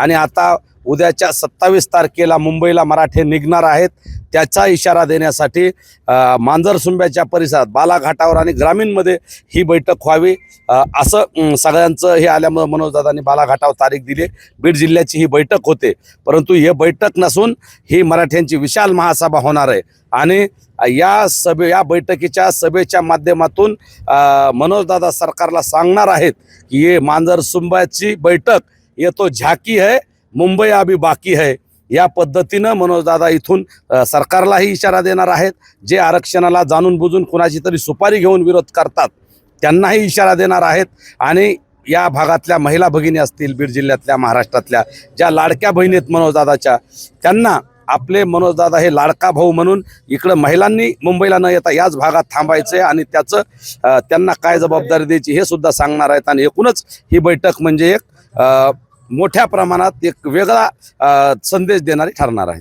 आणि आता उद्याच्या सत्तावीस तारखेला मुंबईला मराठे निघणार आहेत त्याचा इशारा देण्यासाठी मांजरसुंब्याच्या परिसरात बालाघाटावर आणि ग्रामीणमध्ये ही बैठक व्हावी असं सगळ्यांचं हे आल्यामुळं मनोजदादांनी बालाघाटावर तारीख दिली. बीड जिल्ह्याची ही बैठक होते परंतु हे बैठक नसून ही मराठ्यांची विशाल महासभा होणार आहे. आणि या सभे या बैठकीच्या सभेच्या माध्यमातून मनोजदादा सरकारला सांगणार आहेत की हे मांजरसुंबाची बैठक ये तो झाकी है मुंबई अभी बाकी है. या पद्धतीनं मनोजदादा इथून सरकारलाही इशारा देणार आहेत. जे आरक्षणाला जाणून बुजून कुणाची तरी सुपारी घेऊन विरोध करतात त्यांनाही इशारा देणार आहेत. आणि या भागातल्या महिला भगिनी असतील बीड जिल्ह्यातल्या महाराष्ट्रातल्या ज्या लाडक्या बहिणी आहेत मनोजदादाच्या त्यांना आपले मनोजदादा हे लाडका भाऊ म्हणून इकडं महिलांनी मुंबईला न येता याच भागात थांबायचं आहे आणि त्याचं त्यांना काय जबाबदारी द्यायची हे सुद्धा सांगणार आहेत. आणि एकूणच ही बैठक म्हणजे एक मोठ्या प्रमाणात एक वेगळा संदेश देणारी ठरणार आहे.